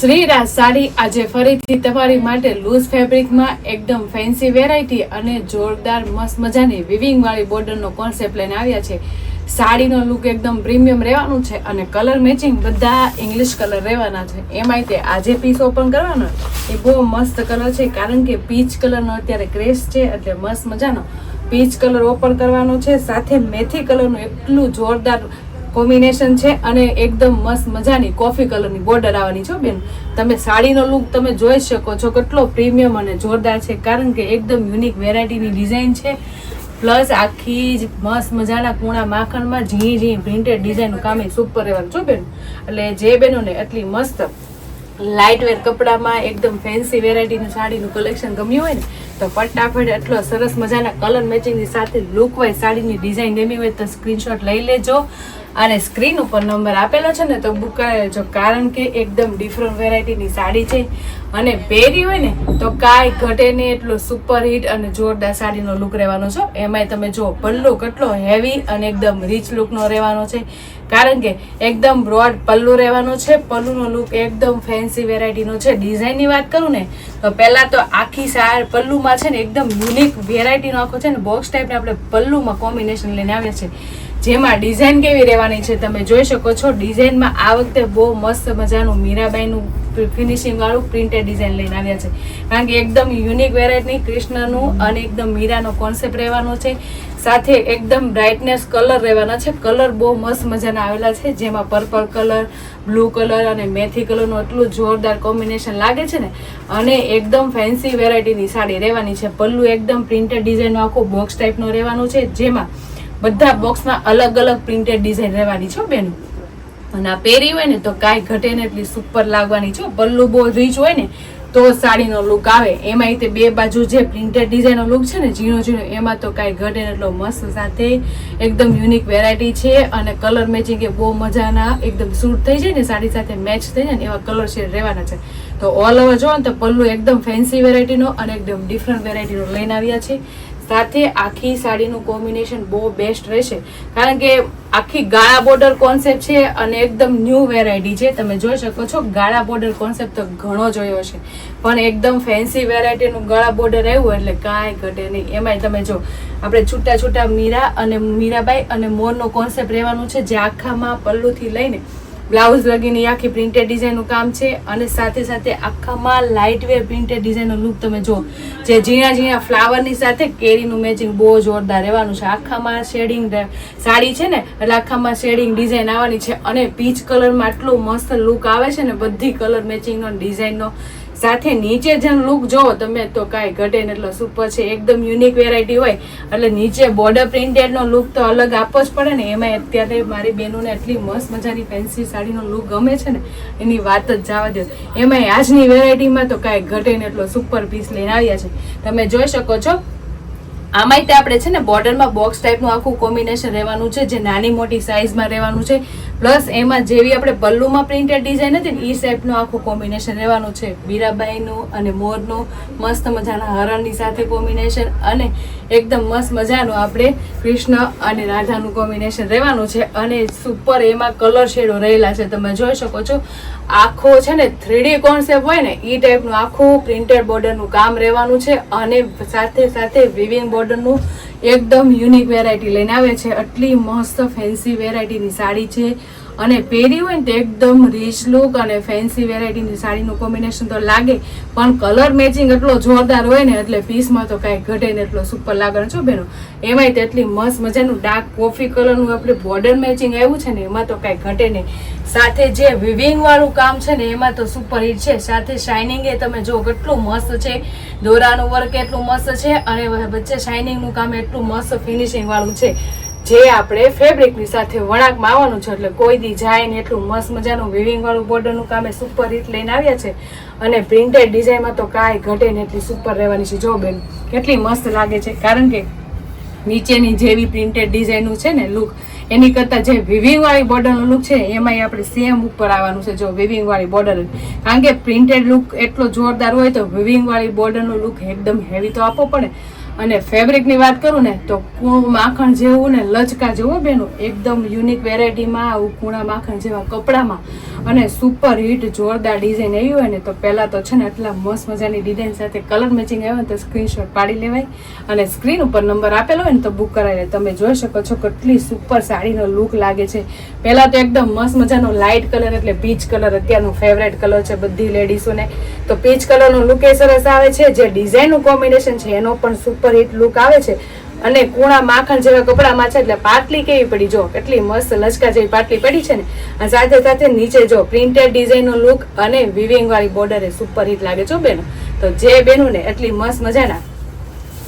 શ્રીરાજ સાડી આજે ફરીથી તમારી માટે લૂઝ ફેબ્રિકમાં એકદમ ફેન્સી વેરાયટી અને જોરદાર મસ્ત મજાની વિવિંગ વાળી બોર્ડરનો કોન્સેપ્ટ લઈને આવ્યા છે. સાડીનો લુક એકદમ પ્રીમિયમ રહેવાનું છે અને કલર મેચિંગ બધા ઇંગ્લિશ કલર રહેવાના છે. એમાંય તે આજે પીસ ઓપન કરવાનો એ બહુ મસ્ત કલર છે કારણ કે પીચ કલરનો અત્યારે ક્રેઝ છે એટલે મસ્ત મજાનો પીચ કલર ઓપન કરવાનો છે. સાથે મેથી કલરનું એટલું જોરદાર કોમ્બિનેશન છે અને એકદમ મસ્ત મજાની કોફી કલરની બોર્ડર આવવાની છો બેન. તમે સાડીનો લુક તમે જોઈ શકો છો કેટલો પ્રીમિયમ અને જોરદાર છે, કારણ કે એકદમ યુનિક વેરાયટીની ડિઝાઇન છે. પ્લસ આખી જ મસ્ત મજાના કૂણા માખણમાં ઝીણી ઝીણી પ્રિન્ટેડ ડિઝાઇનનું કામ એ સુપર રહેવાનું છો બેન. એટલે જે બહેનોને એટલી મસ્ત લાઇટવેર કપડામાં એકદમ ફેન્સી વેરાયટીનું સાડીનું કલેક્શન ગમ્યું હોય ને, તો ફટાફટ એટલો સરસ મજાના કલર મેચિંગની સાથે લુક વાઇઝ સાડીની ડિઝાઇન ગમી હોય તો સ્ક્રીનશોટ લઈ લેજો. અને સ્ક્રીન ઉપર નંબર આપેલો છે ને, તો બુક કરી લેજો કારણ કે એકદમ ડિફરન્ટ વેરાયટીની સાડી છે. અને પહેરી હોય ને, તો કાંઈ ઘટે નહીં એટલો સુપર હિટ અને જોરદાર સાડીનો લુક રહેવાનો છે. એમાંય તમે જુઓ, પલ્લુ કેટલો હેવી અને એકદમ રીચ લુકનો રહેવાનો છે. કારણ કે એકદમ બ્રોડ પલ્લુ રહેવાનો છે. પલ્લુનો લુક એકદમ ફેન્સી વેરાયટીનો છે. ડિઝાઇનની વાત કરું ને, તો પહેલાં તો આખી સાર પલ્લુમાં છે ને, એકદમ યુનિક વેરાયટીનો આખો છે ને બોક્સ ટાઈપને આપણે પલ્લુમાં કોમ્બિનેશન લઈને આવ્યા છે જેમાં ડિઝાઇન કેવી રહેવાની છે તમે જોઈ શકો છો. ડિઝાઇનમાં આ વખતે બહુ મસ્ત મજાનું મીરાબાઈનું ફિનિશિંગવાળું પ્રિન્ટેડ ડિઝાઇન લઈને આવ્યા છે. કારણ કે એકદમ યુનિક વેરાયટી કૃષ્ણનું અને એકદમ મીરાનો કોન્સેપ્ટ રહેવાનો છે. સાથે એકદમ બ્રાઇટનેસ કલર રહેવાના છે. કલર બહુ મસ્ત મજાના આવેલા છે. જેમાં પર્પલ કલર બ્લુ કલર અને મેથી કલરનું એટલું જોરદાર કોમ્બિનેશન લાગે છે ને, અને એકદમ ફેન્સી વેરાયટીની સાડી રહેવાની છે. પલ્લુ એકદમ પ્રિન્ટેડ ડિઝાઇનનું આખો બોક્સ ટાઈપનું રહેવાનું છે. જેમાં બધા બોક્સમાં અલગ અલગ પ્રિન્ટેડ ડિઝાઇન રહેવાની છો બેન. અને આ પહેરી હોય ને તો કાંઈ ઘટે ને એટલી સુપર લાગવાની છો પલ્લુ બહુ રીચ હોય ને તો સાડીનો લુક આવે. એમાં તે બે બાજુ જે પ્રિન્ટેડ ડિઝાઇનનો લુક છે ને ઝીણો ઝીણો, એમાં તો કાંઈ ઘટે એટલો મસ્ત સાથે એકદમ યુનિક વેરાયટી છે અને કલર મેચિંગ એ બહુ મજાના એકદમ સૂટ થઈ જાય ને, સાડી સાથે મેચ થઈ જાય ને, એવા કલર શેડ રહેવાના છે. તો ઓલ ઓવર જો ને તો પલ્લુ એકદમ ફેન્સી વેરાયટીનો અને એકદમ ડિફરન્ટ વેરાયટીનો લઈને આવ્યા છે. સાથે આખી સાડીનું કોમ્બિનેશન બહુ બેસ્ટ રહેશે. કારણ કે આખી ગાળા બોર્ડર કોન્સેપ્ટ છે અને એકદમ ન્યૂ વેરાયટી છે. તમે જોઈ શકો છો, ગાળા બોર્ડર કોન્સેપ્ટ તો ઘણો જોયો છે. પણ એકદમ ફેન્સી વેરાયટીનું ગાળા બોર્ડર આવ્યું એટલે કાંઈ ઘટે નહીં. એમાંય તમે જો, આપણે છૂટા છૂટા મીરા અને મીરાબાઈ અને મોરનો કોન્સેપ્ટ રહેવાનું છે જે આખામાં પલ્લુથી લઈને બ્લાઉઝ લગીની આખી પ્રિન્ટેડ ડિઝાઇનનું કામ છે અને સાથે સાથે આખામાં લાઇટ વેર પ્રિન્ટેડ ડિઝાઇનનો લુક તમે જો જે ઝીણા ઝીણા ફ્લાવરની સાથે કેરીનું મેચિંગ બહુ જોરદાર રહેવાનું છે. આખામાં શેડિંગ સાડી છે ને, એટલે આખામાં શેડિંગ ડિઝાઇન આવવાની છે અને પીચ કલરમાં આટલું મસ્ત લુક આવે છે ને, બધી કલર મેચિંગનો ડિઝાઇનનો સાથે નીચે જેમ લુક જોવો તમે તો કાંઈ ઘટે ને એટલો સુપર છે. એકદમ યુનિક વેરાયટી હોય. એટલે નીચે બોર્ડર પ્રિન્ટેડનો લુક તો અલગ આપવો જ પડે ને. એમાં અત્યારે મારી બહેનોને એટલી મસ્ત મજાની ફેન્સી સાડીનો લુક ગમે છે ને, એની વાત જ જવા દો. એમાંય આજની વેરાયટીમાં તો કાંઈ ઘટે ને એટલો સુપર પીસ લઈને આવ્યા છે. તમે જોઈ શકો છો. આમાંય તે આપણે છે ને બોર્ડરમાં બોક્સ ટાઈપનું આખું કોમ્બિનેશન રહેવાનું છે, જે નાની મોટી સાઇઝમાં રહેવાનું છે. પ્લસ એમાં જેવી આપણે પલ્લુમાં પ્રિન્ટેડ ડિઝાઇન હતી ને એ શેપનું આખું કોમ્બિનેશન રહેવાનું છે. મીરાબાઈનું અને મોરનું મસ્ત મજાના હરણની સાથે કોમ્બિનેશન અને એકદમ મસ્ત મજાનું આપણે કૃષ્ણ અને રાધાનું કોમ્બિનેશન રહેવાનું છે. અને સુપર એમાં કલર શેડો રહેલા છે. તમે જોઈ શકો છો, આખો છે ને થ્રીડી કોન્સેપ્ટ હોય ને એ ટાઈપનું આખું પ્રિન્ટેડ બોર્ડરનું કામ રહેવાનું છે. અને સાથે સાથે વિવિંગ બોર્ડરનું એકદમ યુનિક વેરાયટી લઈને આવે છે. આટલી મસ્ત ફેન્સી વેરાયટીની સાડી છે. અને પહેરી હોય ને તો એકદમ રીચ લુક અને ફેન્સી વેરાયટીની સાડીનું કોમ્બિનેશન તો લાગે. પણ કલર મેચિંગ એટલો જોરદાર હોય ને એટલે પીસમાં તો કાંઈ ઘટે ને એટલો સુપર લાગણ. છો બેનો, એમાંય તેટલી મસ્ત મજાનું ડાર્ક કોફી કલરનું આપણે બોર્ડર મેચિંગ આવ્યું છે ને, એમાં તો કાંઈ ઘટે નહીં. સાથે જે વિવિંગવાળું કામ છે ને, એમાં તો સુપર હિટ છે. સાથે શાઇનિંગ એ તમે જો કેટલું મસ્ત છે. દોરાનું વર્ક એટલું મસ્ત છે અને વચ્ચે શાઇનિંગનું કામ એટલું મસ્ત ફિનિશિંગવાળું છે. જે આપણે ફેબ્રિકની સાથે વણાકમાં આવવાનું છે. એટલે કોઈ દી જાય ને એટલું મસ્ત મજાનું વિવિંગ વાળું બોર્ડરનું કામ સુપર રીત લઈને આવ્યા છે. અને પ્રિન્ટેડ ડિઝાઇનમાં તો કાંઈ ઘટે ને એટલી સુપર રહેવાની છે. જો બેન, કેટલી મસ્ત લાગે છે. કારણ કે નીચેની જેવી પ્રિન્ટેડ ડિઝાઇનનું છે ને લુક એની કરતાં જે વિવિંગવાળી બોર્ડરનું લુક છે, એમાંય આપણે સેમ ઉપર આવવાનું છે જો વિવિંગવાળી બોર્ડર કારણ કે પ્રિન્ટેડ લુક એટલો જોરદાર હોય તો વિવિંગ વાળી બોર્ડરનો લુક એકદમ હેવી તો આપવો પડે. અને ફેબ્રિકની વાત કરું ને, તો કૂણું માખણ જેવું ને લચકા જેવું બેનું, એકદમ યુનિક વેરાયટીમાં આવું કૂણા માખણ જેવા કપડામાં અને સુપર હિટ જોરદાર ડિઝાઇન આવી હોય ને, તો પહેલાં તો છે ને આટલા મસ્ત મજાની ડિઝાઇન સાથે કલર મેચિંગ આવ્યો ને, તો સ્ક્રીનશોટ પાડી લેવાય. અને સ્ક્રીન ઉપર નંબર આપેલો હોય ને, તો બુક કરાવીને તમે જોઈ શકો છો કેટલી સુપર સાડીનો લુક લાગે છે. પહેલાં તો એકદમ મસ્ત મજાનો લાઇટ કલર એટલે પીચ કલર અત્યારનો ફેવરેટ કલર છે બધી લેડીઝોને તો પીચ કલરનો લુક એ સરસ આવે છે. જે ડિઝાઇનનું કોમ્બિનેશન છે, એનો પણ સુપર હિટ લુક આવે છે. અને કુણા માખણ જેવા કપડામાં છે, એટલે પાટલી કેવી પડી? જો, કેટલી મસ્ત લચકા જેવી પાટલી પડી છે ને. સાથે સાથે નીચે જો પ્રિન્ટેડ ડિઝાઇનનો લુક અને વિવિંગ વાળી બોર્ડર એ સુપર હિટ લાગે છો બેનો. તો જે બેનોને એટલી મસ્ત મજાના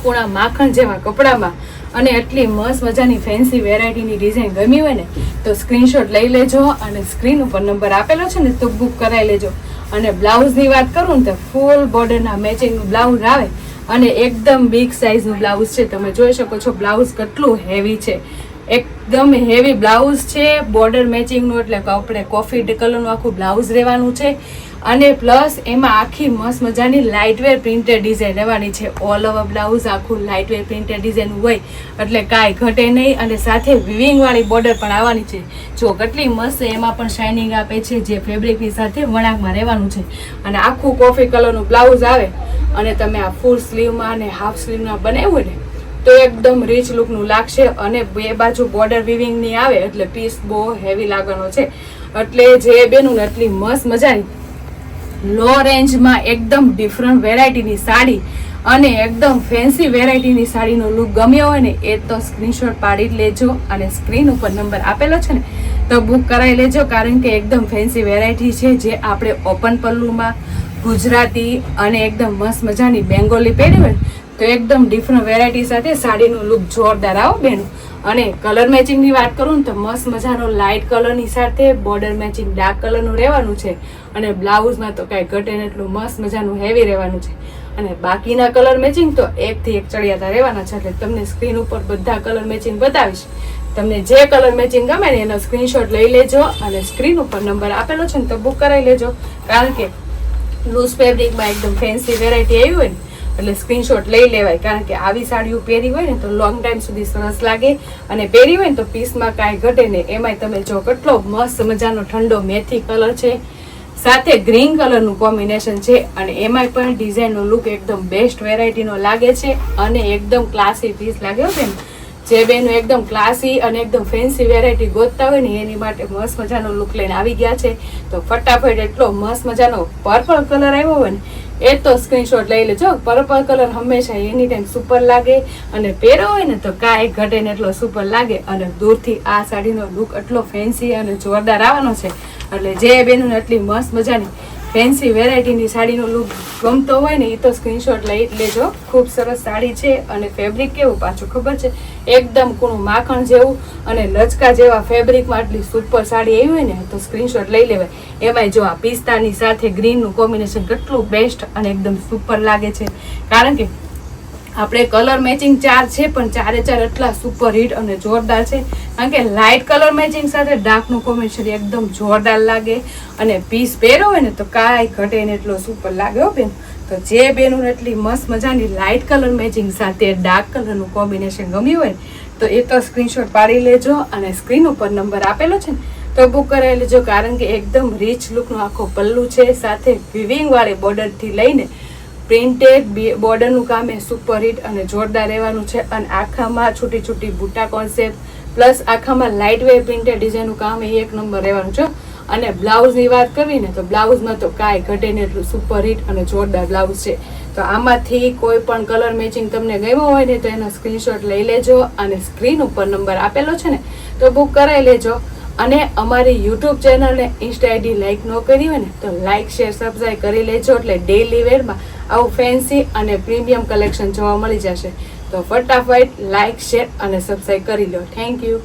કુણા માખણ જેવા કપડામાં અને એટલી મસ્ત મજાની ફેન્સી વેરાયટીની ડિઝાઇન ગમી હોય ને, તો સ્ક્રીનશોટ લઈ લેજો અને સ્ક્રીન ઉપર નંબર આપેલો છે ને, તો બુક કરાવી લેજો. અને બ્લાઉઝની વાત કરું ને, તો ફૂલ બોર્ડરના મેચિંગનું બ્લાઉઝ આવે. અને એકદમ બિગ સાઇઝનું બ્લાઉઝ છે. તમે જોઈ શકો છો બ્લાઉઝ કેટલું હેવી છે. એકદમ હેવી બ્લાઉઝ છે. બોર્ડર મેચિંગનું એટલે આપણે કોફી કલરનું આખું બ્લાઉઝ રહેવાનું છે. અને પ્લસ એમાં આખી મસ્ત મજાની લાઇટવેર પ્રિન્ટેડ ડિઝાઇન રહેવાની છે. ઓલ ઓવર બ્લાઉઝ આખું લાઇટવેર પ્રિન્ટેડ ડિઝાઇન હોય, એટલે કાંઈ ઘટે નહીં અને સાથે વિવિંગ વાળી બોર્ડર પણ આવવાની છે. જો કેટલી મસ્ત એમાં પણ શાઇનિંગ આપે છે, જે ફેબ્રિકની સાથે વણાકમાં રહેવાનું છે. અને આખું કોફી કલરનું બ્લાઉઝ આવે અને તમે આ ફૂલ સ્લીવમાં અને હાફ સ્લીવમાં બનાવ્યું ને, તો એકદમ રીચ લુકનું લાગશે અને બે બાજુ બોર્ડર વિવિંગની આવે એટલે પીસ બહુ હેવી લાગવાનો છે. એટલે જે બેનું એટલી મસ્ત મજાની લો રેન્જમાં એકદમ ડિફરન્ટ વેરાયટીની સાડી અને એકદમ ફેન્સી વેરાયટીની સાડીનો લુક ગમ્યો હોય ને, એ તો સ્ક્રીનશોટ પાડી લેજો અને સ્ક્રીન ઉપર નંબર આપેલો છે ને, તો બુક કરાવી લેજો કારણ કે એકદમ ફેન્સી વેરાયટી છે જે આપણે ઓપન પલ્લુમાં ગુજરાતી અને એકદમ મસ્ત મજાની બેંગોલી પહેરી હોય તો એકદમ ડિફરન્ટ વેરાયટી સાથે સાડીનું લુક જોરદાર આવો બેન. અને કલર મેચિંગની વાત કરું ને, તો મસ્ત મજાનો લાઇટ કલરની સાથે બોર્ડર મેચિંગ ડાર્ક કલરનું રહેવાનું છે. અને બ્લાઉઝમાં તો કાંઈ ઘટે ને એટલું મસ્ત મજાનું હેવી રહેવાનું છે. અને બાકીના કલર મેચિંગ તો એકથી એક ચડિયાતા રહેવાના છે, એટલે તમને સ્ક્રીન ઉપર બધા કલર મેચિંગ બતાવીશ. તમને જે કલર મેચિંગ ગમે ને, એનો સ્ક્રીનશોટ લઈ લેજો અને સ્ક્રીન ઉપર નંબર આપેલો છે ને, તો બુક કરાવી લેજો. કારણ કે લૂઝ ફેબ્રિકમાં એકદમ ફેન્સી વેરાયટી આવી હોય ને, એટલે સ્ક્રીનશોટ લઈ લેવાય. કારણ કે આવી સાડીઓ પહેરી હોય ને તો લોંગ ટાઈમ સુધી સરસ લાગે. અને પહેરી હોય ને તો પીસમાં કાંઈ ઘટે નહીં. એમાંય તમે જો કેટલો મસ્ત મજાનો ઠંડો મેથી કલર છે. સાથે ગ્રીન કલરનું કોમ્બિનેશન છે અને એમાંય પણ ડિઝાઇનનો લુક એકદમ બેસ્ટ વેરાયટીનો લાગે છે. અને એકદમ ક્લાસી પીસ લાગ્યો છે ને જે બેનો એકદમ ક્લાસી અને એકદમ ફેન્સી વેરાયટી ગોતતા હોય ને, એની માટે મસ્ત મજાનો લુક લઈને આવી ગયા છે. તો ફટાફટ એટલો મસ્ત મજાનો પર્પલ કલર આવ્યો હોય ને, એ તો સ્ક્રીનશોટ લઈ લેજો. પર્પલ કલર હંમેશા એની ટાઈમ સુપર લાગે અને પહેરો હોય ને, તો કાંઈ ઘટે ને એટલો સુપર લાગે અને દૂરથી આ સાડીનો લુક એટલો ફેન્સી અને જોરદાર આવવાનો છે. એટલે જે બેનું એટલી મસ્ત મજાની ફેન્સી વેરાયટીની સાડીનો લુક ગમતો હોય ને એ તો સ્ક્રીનશોટ લઈ લેજો. ખૂબ સરસ સાડી છે અને ફેબ્રિક કેવું પાછું ખબર છે? એકદમ કૂણું માખણ જેવું અને લચકા જેવા ફેબ્રિકમાં આટલી સુપર સાડી આવી હોય ને, તો સ્ક્રીનશોટ લઈ લેવાય. એમાંય જો આ પિસ્તાની સાથે ગ્રીનનું કોમ્બિનેશન કેટલું બેસ્ટ અને એકદમ સુપર લાગે છે. કારણ કે આપણે કલર મેચિંગ ચાર છે, પણ ચારે ચાર એટલા સુપર હિટ અને જોરદાર છે. કારણ કે લાઇટ કલર મેચિંગ સાથે ડાર્કનું કોમ્બિનેશન એકદમ જોરદાર લાગે. અને પીસ પહેરો હોય ને તો કાંઈ ઘટે ને એટલો સુપર લાગે, હો બેન. તો જે બેનું એટલી મસ્ત મજાની લાઇટ કલર મેચિંગ સાથે ડાર્ક કલરનું કોમ્બિનેશન ગમ્યું હોય તો એ તો સ્ક્રીનશોટ પાડી લેજો અને સ્ક્રીન ઉપર નંબર આપેલો છે ને, તો બુક કરાવી લેજો. કારણ કે એકદમ રીચ લુકનો આખો પલ્લું છે. સાથે વિવિંગવાળી બોર્ડરથી લઈને પ્રિન્ટેડ બોર્ડરનું કામ એ સુપર હિટ અને જોરદાર રહેવાનું છે. અને આખામાં છૂટી છૂટી બુટા કોન્સેપ્ટ પ્લસ આખામાં લાઇટ વેર પ્રિન્ટેડ ડિઝાઇનનું કામ એ એક નંબર રહેવાનું છે. અને બ્લાઉઝની વાત કરીને તો બ્લાઉઝમાં તો કાંઈ ઘટે ને એટલું સુપર હિટ અને જોરદાર બ્લાઉઝ છે. તો આમાંથી કોઈ પણ કલર મેચિંગ તમને ગમ્યો હોય ને તો એનો સ્ક્રીનશોટ લઈ લેજો અને સ્ક્રીન ઉપર નંબર આપેલો છે ને તો બુક કરાવી લેજો. અને અમારી યુટ્યુબ ચેનલને ઇન્સ્ટા આઈડી લાઇક ન કરી હોય ને તો લાઇક શેર સબસ્ક્રાઈબ કરી લેજો. એટલે ડેઇલી વેરમાં આવું ફેન્સી અને પ્રીમિયમ કલેક્શન જોવા મળી જશે. તો ફટાફટ લાઇક શેર અને સબસ્ક્રાઈબ કરી લો. Thank you